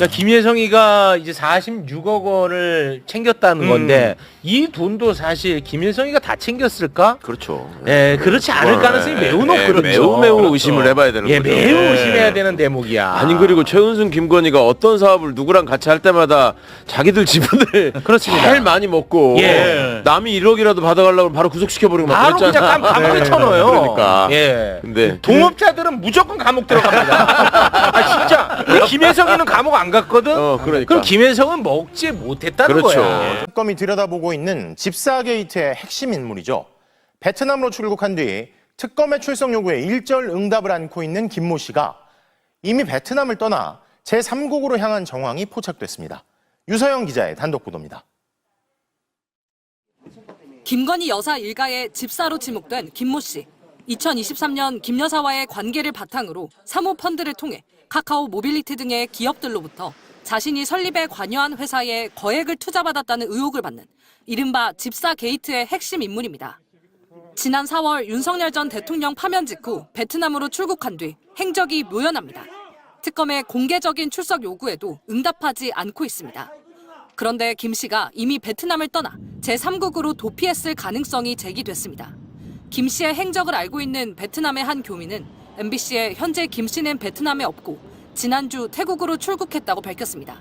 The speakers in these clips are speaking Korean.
자, 김혜성이가 이제 46억 원을 챙겼다는 음. 건데 이 돈도 사실 김혜성이가 다 챙겼을까? 그렇죠. 예, 그렇지 않을 뭐, 가능성이 예, 매우 예, 높거든요. 매우 매우 그렇죠. 의심을 해봐야 되는 예, 거죠. 매우 예. 의심해야 되는 대목이야. 아니 그리고 최은순 김건희가 어떤 사업을 누구랑 같이 할 때마다 자기들 지분을 그렇습니다. 제일 많이 먹고 예. 남이 1억이라도 받아가려고 바로 구속시켜 버리고 막 바로 그냥 그랬잖아. 감, 감옥에 네. 쳐넣어요. 그러니까. 예. 근데 동업자들은 무조건 감옥 들어갑니다. 아 진짜. 근데 김혜성이는 감옥 안 갔거든. 어, 그러니까. 그럼 김혜성은 먹지 못했다는 그렇죠. 거야. 특검이 들여다보고 있는 집사 게이트의 핵심 인물이죠. 베트남으로 출국한 뒤 특검의 출석 요구에 일절 응답을 않고 있는 김모 씨가 이미 베트남을 떠나 제3국으로 향한 정황이 포착됐습니다. 유서영 기자의 단독 보도입니다. 김건희 여사 일가의 집사로 지목된 김모 씨. 2023년 김 여사와의 관계를 바탕으로 사모 펀드를 통해 카카오 모빌리티 등의 기업들로부터 자신이 설립에 관여한 회사에 거액을 투자받았다는 의혹을 받는 이른바 집사 게이트의 핵심 인물입니다. 지난 4월 윤석열 전 대통령 파면 직후 베트남으로 출국한 뒤 행적이 묘연합니다. 특검의 공개적인 출석 요구에도 응답하지 않고 있습니다. 그런데 김 씨가 이미 베트남을 떠나 제3국으로 도피했을 가능성이 제기됐습니다. 김 씨의 행적을 알고 있는 베트남의 한 교민은 MBC에 현재 김 씨는 베트남에 없고 지난주 태국으로 출국했다고 밝혔습니다.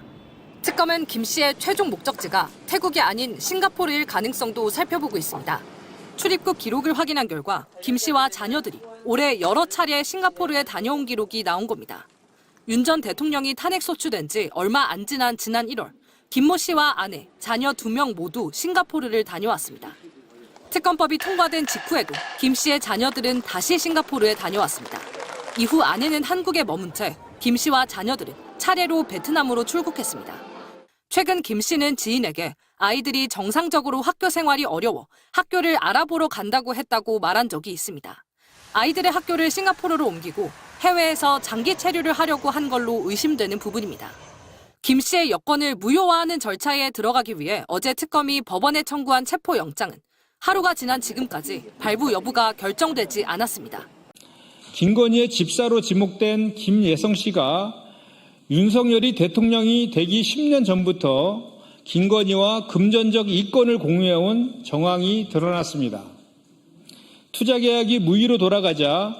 특검은 김 씨의 최종 목적지가 태국이 아닌 싱가포르일 가능성도 살펴보고 있습니다. 출입국 기록을 확인한 결과 김 씨와 자녀들이 올해 여러 차례 싱가포르에 다녀온 기록이 나온 겁니다. 윤 전 대통령이 탄핵 소추된 지 얼마 안 지난 지난 1월 김모 씨와 아내, 자녀 두명 모두 싱가포르를 다녀왔습니다. 특검법이 통과된 직후에도 김 씨의 자녀들은 다시 싱가포르에 다녀왔습니다. 이후 아내는 한국에 머문 채 김 씨와 자녀들은 차례로 베트남으로 출국했습니다. 최근 김 씨는 지인에게 아이들이 정상적으로 학교 생활이 어려워 학교를 알아보러 간다고 했다고 말한 적이 있습니다. 아이들의 학교를 싱가포르로 옮기고 해외에서 장기 체류를 하려고 한 걸로 의심되는 부분입니다. 김 씨의 여권을 무효화하는 절차에 들어가기 위해 어제 특검이 법원에 청구한 체포영장은 하루가 지난 지금까지 발부 여부가 결정되지 않았습니다. 김건희의 집사로 지목된 김예성 씨가 윤석열이 대통령이 되기 10년 전부터 김건희와 금전적 이권을 공유해온 정황이 드러났습니다. 투자 계약이 무효로 돌아가자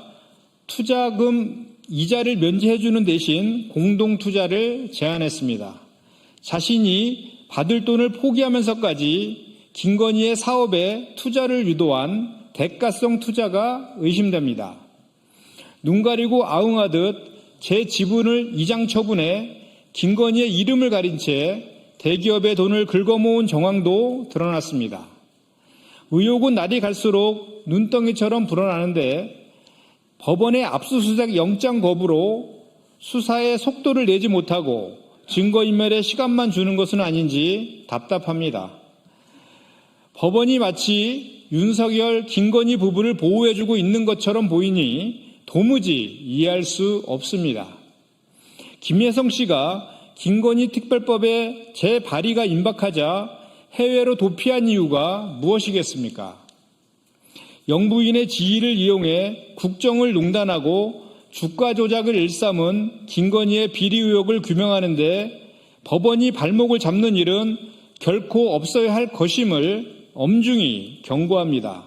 투자금 이자를 면제해주는 대신 공동 투자를 제안했습니다. 자신이 받을 돈을 포기하면서까지 김건희의 사업에 투자를 유도한 대가성 투자가 의심됩니다. 눈 가리고 아웅하듯 제 지분을 이장 처분해 김건희의 이름을 가린 채 대기업의 돈을 긁어모은 정황도 드러났습니다. 의혹은 날이 갈수록 눈덩이처럼 불어나는데 법원의 압수수색 영장 거부로 수사에 속도를 내지 못하고 증거인멸에 시간만 주는 것은 아닌지 답답합니다. 법원이 마치 윤석열, 김건희 부부를 보호해주고 있는 것처럼 보이니 도무지 이해할 수 없습니다. 김혜성 씨가 김건희 특별법에 재발의가 임박하자 해외로 도피한 이유가 무엇이겠습니까? 영부인의 지위를 이용해 국정을 농단하고 주가 조작을 일삼은 김건희의 비리 의혹을 규명하는데 법원이 발목을 잡는 일은 결코 없어야 할 것임을 엄중히 경고합니다.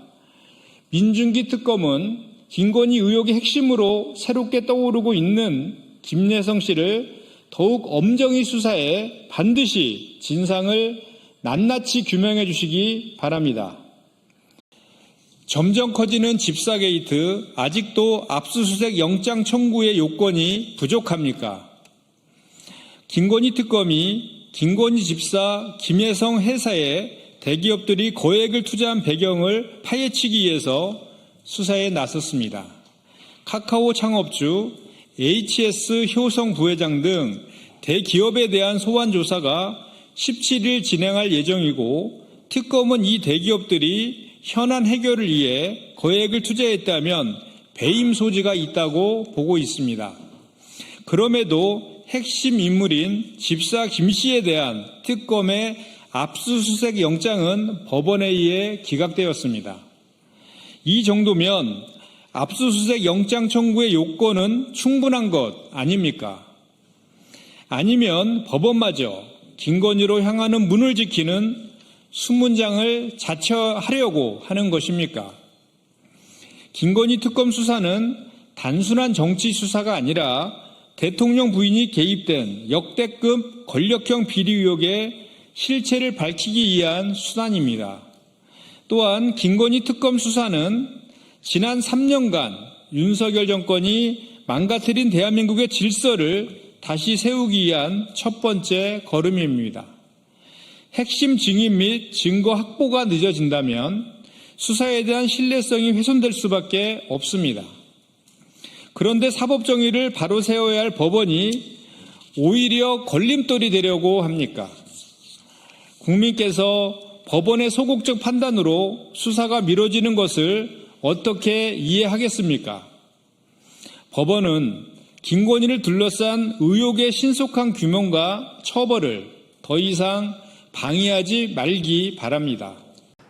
민중기 특검은 김건희 의혹의 핵심으로 새롭게 떠오르고 있는 김예성 씨를 더욱 엄정히 수사해 반드시 진상을 낱낱이 규명해 주시기 바랍니다. 점점 커지는 집사 게이트, 아직도 압수수색 영장 청구의 요건이 부족합니까? 김건희 특검이 김건희 집사 김혜성 회사에 대기업들이 거액을 투자한 배경을 파헤치기 위해서 수사에 나섰습니다. 카카오 창업주, HS 효성 부회장 등 대기업에 대한 소환 조사가 17일 진행할 예정이고 특검은 이 대기업들이 현안 해결을 위해 거액을 투자했다면 배임 소지가 있다고 보고 있습니다. 그럼에도 핵심 인물인 집사 김 씨에 대한 특검의 압수수색 영장은 법원에 의해 기각되었습니다. 이 정도면 압수수색 영장 청구의 요건은 충분한 것 아닙니까? 아니면 법원마저 김건희로 향하는 문을 지키는 수문장을 자처하려고 하는 것입니까? 김건희 특검 수사는 단순한 정치 수사가 아니라 대통령 부인이 개입된 역대급 권력형 비리 의혹의 실체를 밝히기 위한 수단입니다. 또한 김건희 특검 수사는 지난 3년간 윤석열 정권이 망가뜨린 대한민국의 질서를 다시 세우기 위한 첫 번째 걸음입니다. 핵심 증인 및 증거 확보가 늦어진다면 수사에 대한 신뢰성이 훼손될 수밖에 없습니다. 그런데 사법 정의를 바로 세워야 할 법원이 오히려 걸림돌이 되려고 합니까? 국민께서 법원의 소극적 판단으로 수사가 미뤄지는 것을 어떻게 이해하겠습니까? 법원은 김건희를 둘러싼 의혹의 신속한 규명과 처벌을 더 이상 방해하지 말기 바랍니다.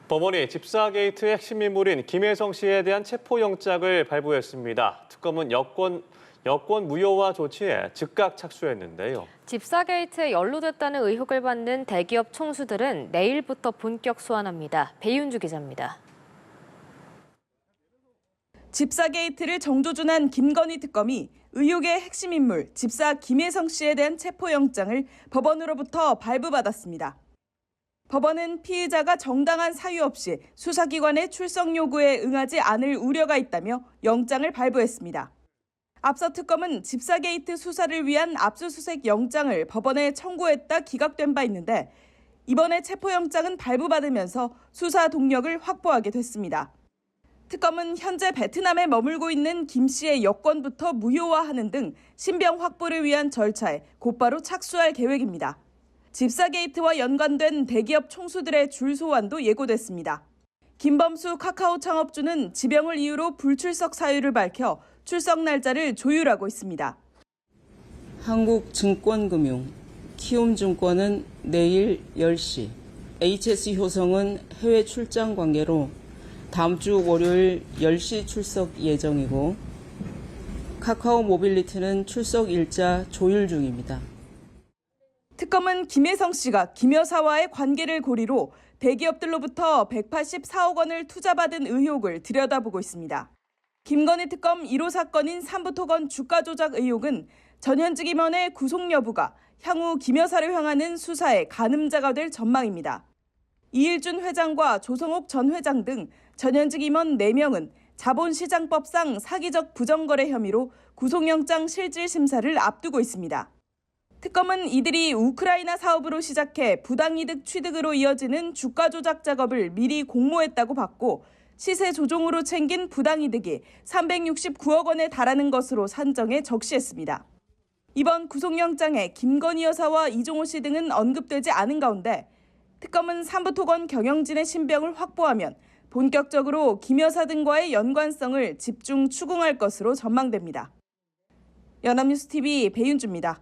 법원이 집사 게이트의 핵심 인물인 김혜성 씨에 대한 체포영장을 발부했습니다. 특검은 여권 여권 무효화 조치에 즉각 착수했는데요. 집사 게이트에 연루됐다는 의혹을 받는 대기업 총수들은 내일부터 본격 소환합니다. 배윤주 기자입니다. 집사 게이트를 정조준한 김건희 특검이 의혹의 핵심 인물 집사 김혜성 씨에 대한 체포영장을 법원으로부터 발부받았습니다. 법원은 피의자가 정당한 사유 없이 수사기관의 출석 요구에 응하지 않을 우려가 있다며 영장을 발부했습니다. 앞서 특검은 집사 게이트 수사를 위한 압수수색 영장을 법원에 청구했다 기각된 바 있는데 이번에 체포영장은 발부받으면서 수사 동력을 확보하게 됐습니다. 특검은 현재 베트남에 머물고 있는 김 씨의 여권부터 무효화하는 등 신병 확보를 위한 절차에 곧바로 착수할 계획입니다. 집사 게이트와 연관된 대기업 총수들의 줄 소환도 예고됐습니다. 김범수 카카오 창업주는 지병을 이유로 불출석 사유를 밝혀 출석 날짜를 조율하고 있습니다. 한국증권금융, 키움증권은 내일 10시, HS효성은 해외 출장 관계로 다음 주 월요일 10시 출석 예정이고 카카오 모빌리티는 출석 일자 조율 중입니다. 특검은 김혜성 씨가 김 여사와의 관계를 고리로 대기업들로부터 184억 원을 투자받은 의혹을 들여다보고 있습니다. 김건희 특검 1호 사건인 삼부토건 주가 조작 의혹은 전현직 임원의 구속 여부가 향후 김 여사를 향하는 수사의 가늠자가 될 전망입니다. 이일준 회장과 조성옥 전 회장 등 전현직 임원 4명은 자본시장법상 사기적 부정거래 혐의로 구속영장 실질 심사를 앞두고 있습니다. 특검은 이들이 우크라이나 사업으로 시작해 부당이득 취득으로 이어지는 주가 조작 작업을 미리 공모했다고 봤고 시세 조종으로 챙긴 부당이득이 369억 원에 달하는 것으로 산정해 적시했습니다. 이번 구속영장에 김건희 여사와 이종호 씨 등은 언급되지 않은 가운데 특검은 삼부토건 경영진의 신병을 확보하면 본격적으로 김 여사 등과의 연관성을 집중 추궁할 것으로 전망됩니다. 연합뉴스 TV 배윤주입니다.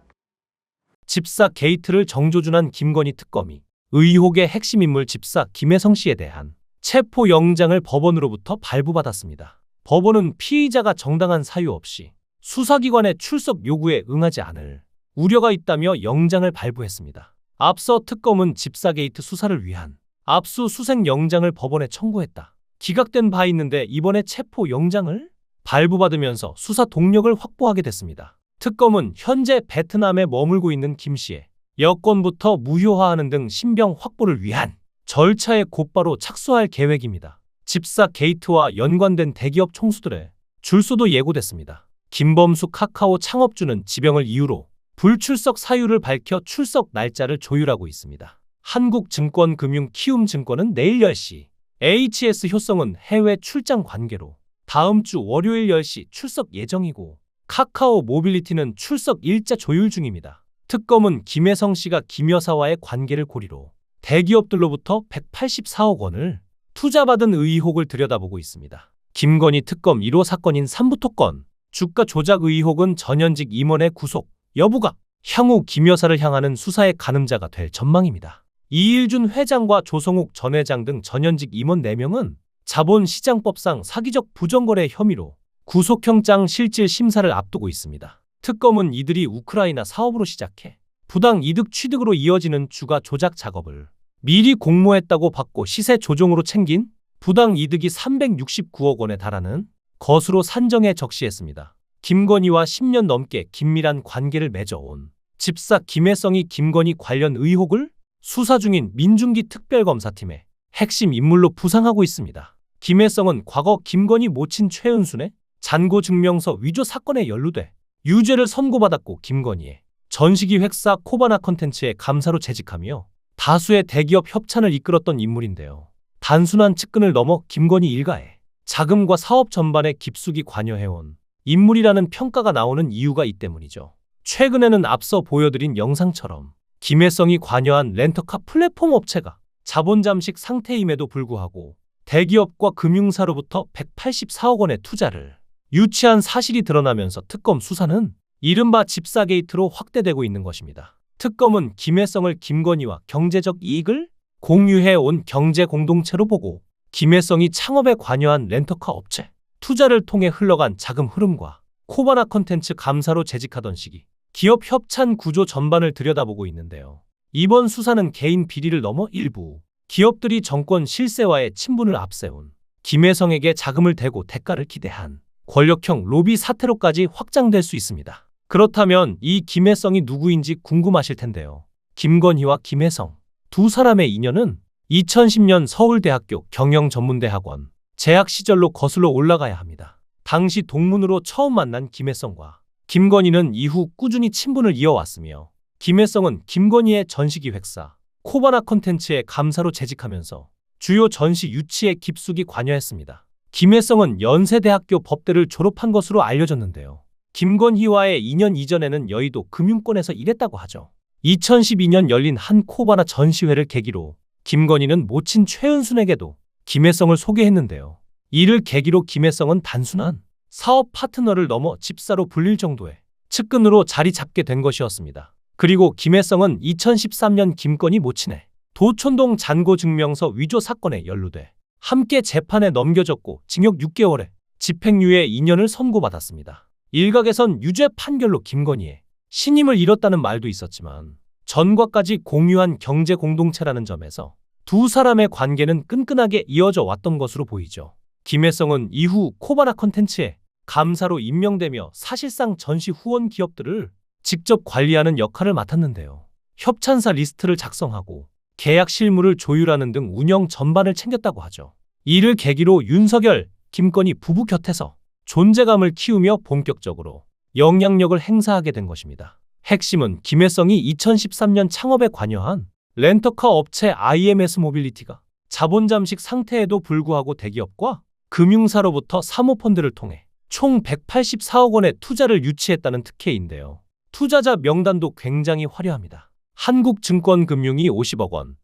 집사 게이트를 정조준한 김건희 특검이 의혹의 핵심 인물 집사 김혜성 씨에 대한 체포 영장을 법원으로부터 발부받았습니다. 법원은 피의자가 정당한 사유 없이 수사기관의 출석 요구에 응하지 않을 우려가 있다며 영장을 발부했습니다. 앞서 특검은 집사 게이트 수사를 위한 압수수색 영장을 법원에 청구했다. 기각된 바 있는데 이번에 체포 영장을 발부받으면서 수사 동력을 확보하게 됐습니다. 특검은 현재 베트남에 머물고 있는 김 씨의 여권부터 무효화하는 등 신병 확보를 위한 절차에 곧바로 착수할 계획입니다. 집사 게이트와 연관된 대기업 총수들의 줄수도 예고됐습니다. 김범수 카카오 창업주는 지병을 이유로 불출석 사유를 밝혀 출석 날짜를 조율하고 있습니다. 한국증권금융 키움증권은 내일 10시, HS 효성은 해외 출장 관계로 다음 주 월요일 10시 출석 예정이고 카카오 모빌리티는 출석 일자 조율 중입니다. 특검은 김혜성 씨가 김 여사와의 관계를 고리로 대기업들로부터 184억 원을 투자받은 의혹을 들여다보고 있습니다. 김건희 특검 1호 사건인 삼부토건 주가 조작 의혹은 전현직 임원의 구속 여부가 향후 김 여사를 향하는 수사의 가늠자가 될 전망입니다. 이일준 회장과 조성욱 전 회장 등 전현직 임원 4명은 자본시장법상 사기적 부정거래 혐의로 구속영장 실질 심사를 앞두고 있습니다. 특검은 이들이 우크라이나 사업으로 시작해 부당 이득 취득으로 이어지는 주가 조작 작업을 미리 공모했다고 받고 시세 조종으로 챙긴 부당 이득이 369억 원에 달하는 것으로 산정해 적시했습니다. 김건희와 10년 넘게 긴밀한 관계를 맺어온 집사 김혜성이 김건희 관련 의혹을 수사 중인 민중기 특별검사팀의 핵심 인물로 부상하고 있습니다. 김혜성은 과거 김건희 모친 최은순의 잔고 증명서 위조 사건에 연루돼 유죄를 선고받았고 김건희의 전시기 획사 코바나 컨텐츠의 감사로 재직하며 다수의 대기업 협찬을 이끌었던 인물인데요. 단순한 측근을 넘어 김건희 일가에 자금과 사업 전반에 깊숙이 관여해온 인물이라는 평가가 나오는 이유가 이 때문이죠. 최근에는 앞서 보여드린 영상처럼 김혜성이 관여한 렌터카 플랫폼 업체가 자본 잠식 상태임에도 불구하고 대기업과 금융사로부터 184억 원의 투자를 유치한 사실이 드러나면서 특검 수사는 이른바 집사 게이트로 확대되고 있는 것입니다. 특검은 김혜성을 김건희와 경제적 이익을 공유해 온 경제 공동체로 보고 김혜성이 창업에 관여한 렌터카 업체, 투자를 통해 흘러간 자금 흐름과 코바나 컨텐츠 감사로 재직하던 시기, 기업 협찬 구조 전반을 들여다보고 있는데요. 이번 수사는 개인 비리를 넘어 일부 기업들이 정권 실세와의 친분을 앞세운 김혜성에게 자금을 대고 대가를 기대한 권력형 로비 사태로까지 확장될 수 있습니다. 그렇다면 이 김혜성이 누구인지 궁금하실 텐데요. 김건희와 김혜성 두 사람의 인연은 2010년 서울대학교 경영전문대학원 재학 시절로 거슬러 올라가야 합니다. 당시 동문으로 처음 만난 김혜성과 김건희는 이후 꾸준히 친분을 이어왔으며 김혜성은 김건희의 전시기 획사 코바나 컨텐츠의 감사로 재직하면서 주요 전시 유치에 깊숙이 관여했습니다. 김혜성은 연세대학교 법대를 졸업한 것으로 알려졌는데요. 김건희와의 2년 이전에는 여의도 금융권에서 일했다고 하죠. 2012년 열린 한 코바나 전시회를 계기로 김건희는 모친 최은순에게도 김혜성을 소개했는데요. 이를 계기로 김혜성은 단순한 사업 파트너를 넘어 집사로 불릴 정도의 측근으로 자리 잡게 된 것이었습니다. 그리고 김혜성은 2013년 김건희 모친의 도촌동 잔고 증명서 위조 사건에 연루돼 함께 재판에 넘겨졌고 징역 6개월에 집행유예 2년을 선고받았습니다. 일각에선 유죄 판결로 김건희의 신임을 잃었다는 말도 있었지만 전과까지 공유한 경제 공동체라는 점에서 두 사람의 관계는 끈끈하게 이어져 왔던 것으로 보이죠. 김혜성은 이후 코바나 컨텐츠에 감사로 임명되며 사실상 전시 후원 기업들을 직접 관리하는 역할을 맡았는데요. 협찬사 리스트를 작성하고 계약 실무를 조율하는 등 운영 전반을 챙겼다고 하죠. 이를 계기로 윤석열, 김건희 부부 곁에서 존재감을 키우며 본격적으로 영향력을 행사하게 된 것입니다. 핵심은 김혜성이 2013년 창업에 관여한 렌터카 업체 IMS 모빌리티가 자본 잠식 상태에도 불구하고 대기업과 금융사로부터 사모펀드를 통해 총 184억 원의 투자를 유치했다는 특혜인데요. 투자자 명단도 굉장히 화려합니다. 한국증권금융이 50억 원,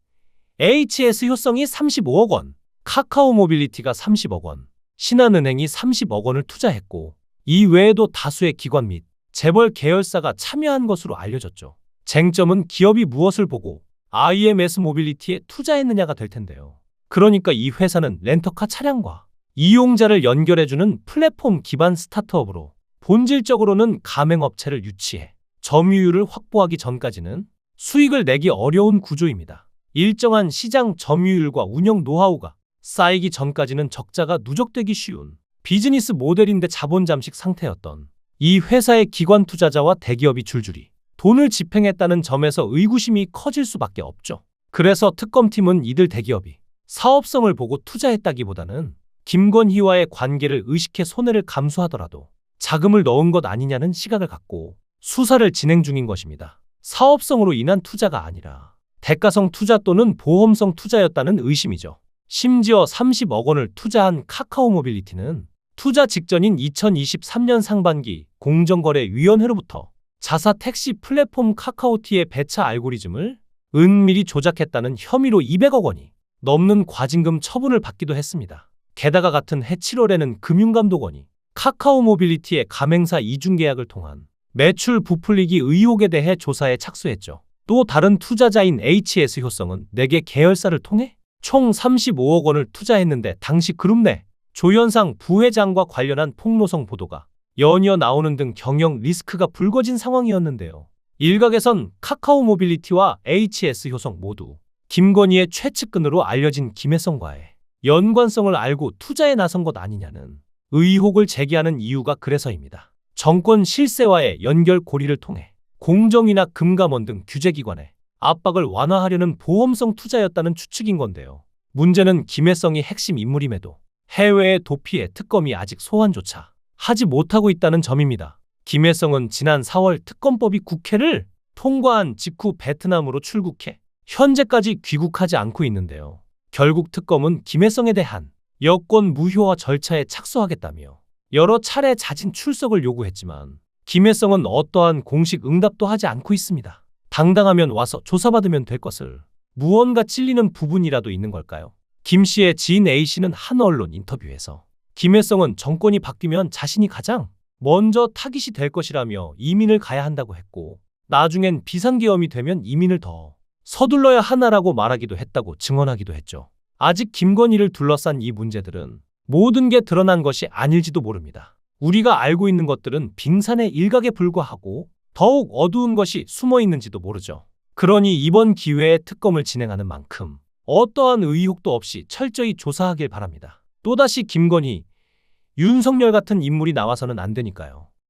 HS 효성이 35억 원, 카카오 모빌리티가 30억 원, 신한은행이 30억 원을 투자했고 이 외에도 다수의 기관 및 재벌 계열사가 참여한 것으로 알려졌죠. 쟁점은 기업이 무엇을 보고 IMS 모빌리티에 투자했느냐가 될 텐데요. 그러니까 이 회사는 렌터카 차량과 이용자를 연결해주는 플랫폼 기반 스타트업으로 본질적으로는 가맹업체를 유치해 점유율을 확보하기 전까지는 수익을 내기 어려운 구조입니다. 일정한 시장 점유율과 운영 노하우가 쌓이기 전까지는 적자가 누적되기 쉬운 비즈니스 모델인데 자본 잠식 상태였던 이 회사의 기관 투자자와 대기업이 줄줄이 돈을 집행했다는 점에서 의구심이 커질 수밖에 없죠. 그래서 특검팀은 이들 대기업이 사업성을 보고 투자했다기보다는 김건희와의 관계를 의식해 손해를 감수하더라도 자금을 넣은 것 아니냐는 시각을 갖고 수사를 진행 중인 것입니다. 사업성으로 인한 투자가 아니라 대가성 투자 또는 보험성 투자였다는 의심이죠. 심지어 30억 원을 투자한 카카오 모빌리티는 투자 직전인 2023년 상반기 공정거래위원회로부터 자사 택시 플랫폼 카카오티의 배차 알고리즘을 은밀히 조작했다는 혐의로 200억 원이 넘는 과징금 처분을 받기도 했습니다. 게다가 같은 해 7월에는 금융감독원이 카카오 모빌리티의 가맹사 이중 계약을 통한 매출 부풀리기 의혹에 대해 조사에 착수했죠. 또 다른 투자자인 HS 효성은 4개 계열사를 통해 총 35억 원을 투자했는데 당시 그룹 내 조현상 부회장과 관련한 폭로성 보도가 연이어 나오는 등 경영 리스크가 불거진 상황이었는데요. 일각에선 카카오 모빌리티와 HS 효성 모두 김건희의 최측근으로 알려진 김혜성과의 연관성을 알고 투자에 나선 것 아니냐는 의혹을 제기하는 이유가 그래서입니다. 정권 실세와의 연결 고리를 통해 공정이나 금감원 등 규제기관에 압박을 완화하려는 보험성 투자였다는 추측인 건데요. 문제는 김혜성이 핵심 인물임에도 해외의 도피에 특검이 아직 소환조차 하지 못하고 있다는 점입니다. 김혜성은 지난 4월 특검법이 국회를 통과한 직후 베트남으로 출국해 현재까지 귀국하지 않고 있는데요. 결국 특검은 김혜성에 대한 여권 무효화 절차에 착수하겠다며 여러 차례 자진 출석을 요구했지만 김혜성은 어떠한 공식 응답도 하지 않고 있습니다. 당당하면 와서 조사받으면 될 것을 무언가 찔리는 부분이라도 있는 걸까요? 김 씨의 지인 A 씨는 한 언론 인터뷰에서 김혜성은 정권이 바뀌면 자신이 가장 먼저 타깃이 될 것이라며 이민을 가야 한다고 했고 나중엔 비상계엄이 되면 이민을 더 서둘러야 하나라고 말하기도 했다고 증언하기도 했죠. 아직 김건희를 둘러싼 이 문제들은 모든 게 드러난 것이 아닐지도 모릅니다. 우리가 알고 있는 것들은 빙산의 일각에 불과하고 더욱 어두운 것이 숨어 있는지도 모르죠. 그러니 이번 기회에 특검을 진행하는 만큼 어떠한 의혹도 없이 철저히 조사하길 바랍니다. 또다시 김건희, 윤석열 같은 인물이 나와서는 안 되니까요.